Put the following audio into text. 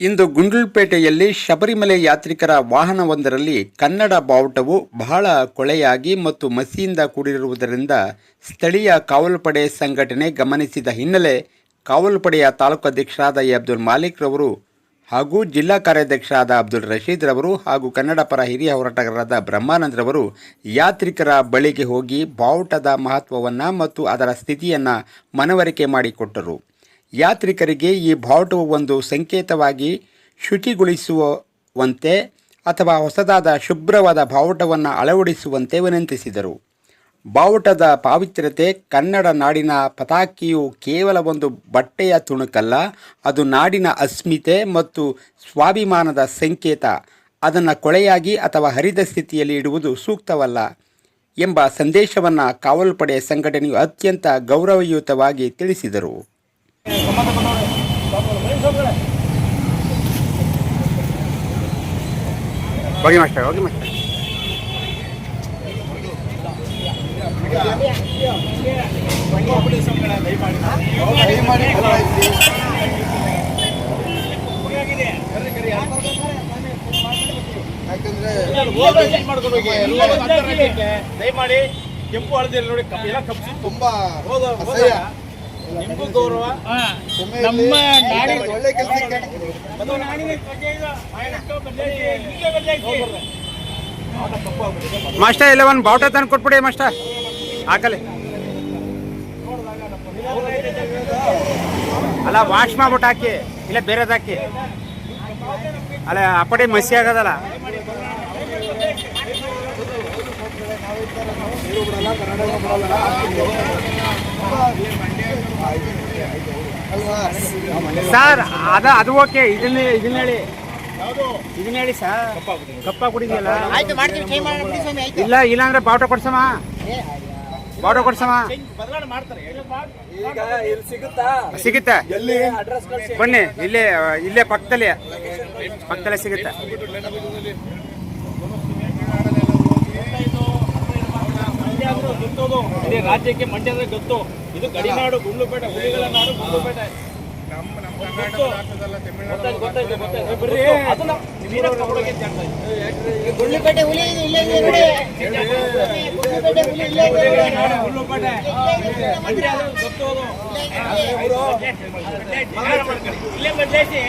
ಇಂದು ಗುಂಡ್ಲುಪೇಟೆಯಲ್ಲಿ ಶಬರಿಮಲೆ ಯಾತ್ರಿಕರ ವಾಹನವೊಂದರಲ್ಲಿ ಕನ್ನಡ ಬಾವುಟವು ಬಹಳ ಕೊಳೆಯಾಗಿ ಮತ್ತು ಮಸಿಯಿಂದ ಕೂಡಿರುವುದರಿಂದ ಸ್ಥಳೀಯ ಕಾವಲುಪಡೆ ಸಂಘಟನೆ ಗಮನಿಸಿದ ಹಿನ್ನೆಲೆ ಕಾವಲುಪಡೆಯ ತಾಲೂಕು ಅಧ್ಯಕ್ಷರಾದ ಅಬ್ದುಲ್ ಮಾಲಿಕ್ ರವರು ಹಾಗೂ ಜಿಲ್ಲಾ ಕಾರ್ಯಾಧ್ಯಕ್ಷರಾದ ಅಬ್ದುಲ್ ರಶೀದ್ ರವರು ಹಾಗೂ ಕನ್ನಡ ಪರ ಹಿರಿಯ ಹೋರಾಟಗಾರರಾದ ಬ್ರಹ್ಮಾನಂದ್ ರವರು ಯಾತ್ರಿಕರ ಬಳಿಗೆ ಹೋಗಿ ಬಾವುಟದ ಮಹತ್ವವನ್ನು ಮತ್ತು ಅದರ ಸ್ಥಿತಿಯನ್ನು ಮನವರಿಕೆ ಮಾಡಿಕೊಟ್ಟರು. ಯಾತ್ರಿಕರಿಗೆ ಈ ಬಾವುಟವು ಒಂದು ಸಂಕೇತವಾಗಿ ಶುಚಿಗೊಳಿಸುವಂತೆ ಅಥವಾ ಹೊಸದಾದ ಶುಭ್ರವಾದ ಬಾವುಟವನ್ನು ಅಳವಡಿಸುವಂತೆ ವಿನಂತಿಸಿದರು. ಬಾವುಟದ ಪಾವಿತ್ರ್ಯತೆ ಕನ್ನಡ ನಾಡಿನ ಪತಾಕಿಯು ಕೇವಲ ಒಂದು ಬಟ್ಟೆಯ ತುಣುಕಲ್ಲ, ಅದು ನಾಡಿನ ಅಸ್ಮಿತೆ ಮತ್ತು ಸ್ವಾಭಿಮಾನದ ಸಂಕೇತ. ಅದನ್ನು ಕೊಳೆಯಾಗಿ ಅಥವಾ ಹರಿದ ಸ್ಥಿತಿಯಲ್ಲಿ ಇಡುವುದು ಸೂಕ್ತವಲ್ಲ ಎಂಬ ಸಂದೇಶವನ್ನು ಕಾವಲುಪಡೆ ಸಂಘಟನೆಯು ಅತ್ಯಂತ ಗೌರವಯುತವಾಗಿ ತಿಳಿಸಿದರು. ಹೋಗಿ ಮಾಸ್ಟರ್ ಹೋಗಿ ಮಾಸ್ಟರ್ ದಯಮಾಡಿ ಕೆಂಪು ಹಳದಿ ನೋಡಿ ಎಲ್ಲ ಕಪ್ಸಿ ತುಂಬಾ ಹೋದ. ನಿಮ್ಗೂ ಗೌರವ. ನಮ್ಮ ನಾಡಿ ಒಳ್ಳೆ ಕೆಲಸಕ್ಕೆ ಇಲ್ಲ. ಒಂದು ಬಾವುಟ ತಂದು ಕೊಟ್ಬಿಡಿ ಮಾಸ್ಟರ್. ಹಾಕಲಿ. ಅಲ್ಲ ವಾಶ್ ಮಾಡ್ಬಿಟ್ಟು ಹಾಕಿ. ಇಲ್ಲ ಬೇರೆದು ಹಾಕಿ. ಅಲ್ಲ ಅಪ್ಪಡಿ ಮಸಿ ಆಗದಲ್ಲ. ಅಲ್ವಾ ಸರ್ ಅದ ಅದು ಓಕೆ. ಇದನ್ನ ಇದನ್ನ ಹೇಳಿ. ಇದನ್ನ ಹೇಳಿ ಸರ್. ಕಪ್ಪ ಕುಡಿದಿಲ್ಲ ಆಯ್ತು ಮಾಡ್ತೀವಿ ಚೇಂಜ್ ಮಾಡಿ ಸ್ವಾಮಿ ಆಯ್ತು. ಇಲ್ಲ ಇಲ್ಲ ಅಂದ್ರೆ ಬಾವುಟ ಕೊಡ್ಸಮ್ಮ. ಬಾವುಟ ಕೊಡ್ಸಮ್ಮ. ಸಿಗುತ್ತಾ? ಸಿಗುತ್ತೆ. ಎಲ್ಲಿ? ಅಡ್ರೆಸ್ ಕಳ್ಸಿ. ಬನ್ನಿ ಇಲ್ಲೇ ಇಲ್ಲೇ ಪಕ್ಕದಲ್ಲಿ. ಪಕ್ಕದಲ್ಲೇ ಸಿಗುತ್ತೆ. ರಾಜ್ಯಕ್ಕೆ ಮಂಡ್ಯದ ಅಂದ್ರೆ ಗೊತ್ತು. ಇದು ಗಡಿನಾಡು ಗುಂಡ್ಲುಪೇಟೆ ಹುಲಿಗಳ ನಾಡು ಗುಂಡ್ಲುಪೇಟೆ. ಗುಂಡ್ಲುಪೇಟೆ ಹುಲಿ ಇಲ್ಲೇ ಗುಂಡ್ಲುಪೇಟೆ ಹುಲಿ ಇಲ್ಲೇ ಗುಂಡ್ಲುಪೇಟೆ ಇಲ್ಲೇ ಬದಲಾಯಿಸಿ.